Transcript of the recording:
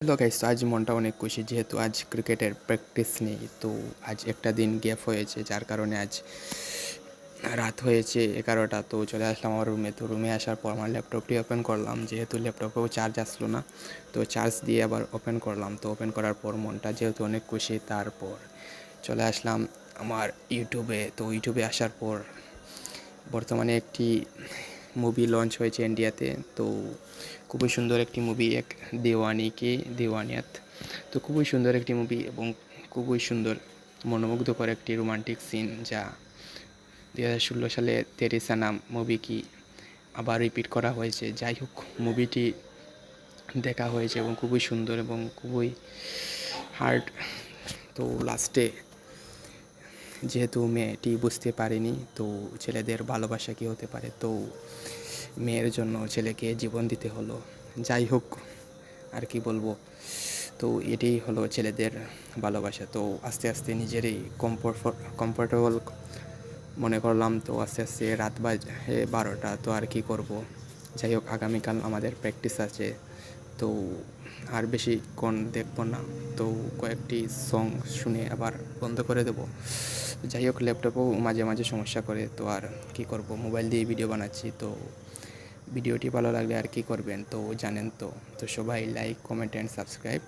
Hello guys আজ মনটা অনেক খুশি যেহেতু আজ ক্রিকেটের প্র্যাকটিস নেই। তো আজ একটা দিন গ্যাপ হয়েছে, যার কারণে আজ রাত হয়েছে এগারোটা। তো চলে আসলাম আমার রুমে তো রুমে আসার পর আমার ল্যাপটপটি ওপেন করলাম। যেহেতু ল্যাপটপেও চার্জ আসলো না, তো চার্জ দিয়ে আবার ওপেন করলাম। তো ওপেন করার পর মনটা যেহেতু অনেক খুশি, তারপর চলে আসলাম আমার ইউটিউবে তো ইউটিউবে আসার পর বর্তমানে একটি মুভি লঞ্চ হয়েছে ইন্ডিয়াতে তো খুবই সুন্দর একটি মুভি এক দেওয়ানি কে দেওয়ানিয়াত। তো খুবই সুন্দর একটি মুভি এবং খুবই সুন্দর, মনোমুগ্ধকর একটি রোমান্টিক সিন যা দু হাজার ষোলো সালে তেরিসা নাম মুভি কি আবার রিপিট করা হয়েছে। যাই হোক মুভিটি দেখা হয়েছে এবং খুবই সুন্দর এবং খুবই হার্ড তো লাস্টে যেহেতু মেয়েটি বুঝতে পারেনি, তো ছেলেদের ভালোবাসা কী হতে পারে? তো মেয়ের জন্য ছেলেকে জীবন দিতে হলো। যাই হোক, আর কি বলব? তো এটাই হলো ছেলেদের ভালোবাসা। তো আস্তে আস্তে নিজেরই কমফোর্ট কমফোর্টেবল মনে করলাম, তো আস্তে আস্তে রাত বাজে বারোটা, তো আর কি করব? যাই হোক, আগামীকাল আমাদের প্র্যাকটিস আছে। তো আর বেশিক্ষণ দেখব না। তো কয়েকটি সং শুনে আবার বন্ধ করে দেবো। যাই হোক ল্যাপটপও মাঝে মাঝে সমস্যা করে, তো আর কি করব? মোবাইল দিয়ে ভিডিও বানাচ্ছি, তো ভিডিওটি ভালো লাগলে আর কি করবেন? তো জানেন তো। তো সবাই লাইক কমেন্ট অ্যান্ড সাবস্ক্রাইব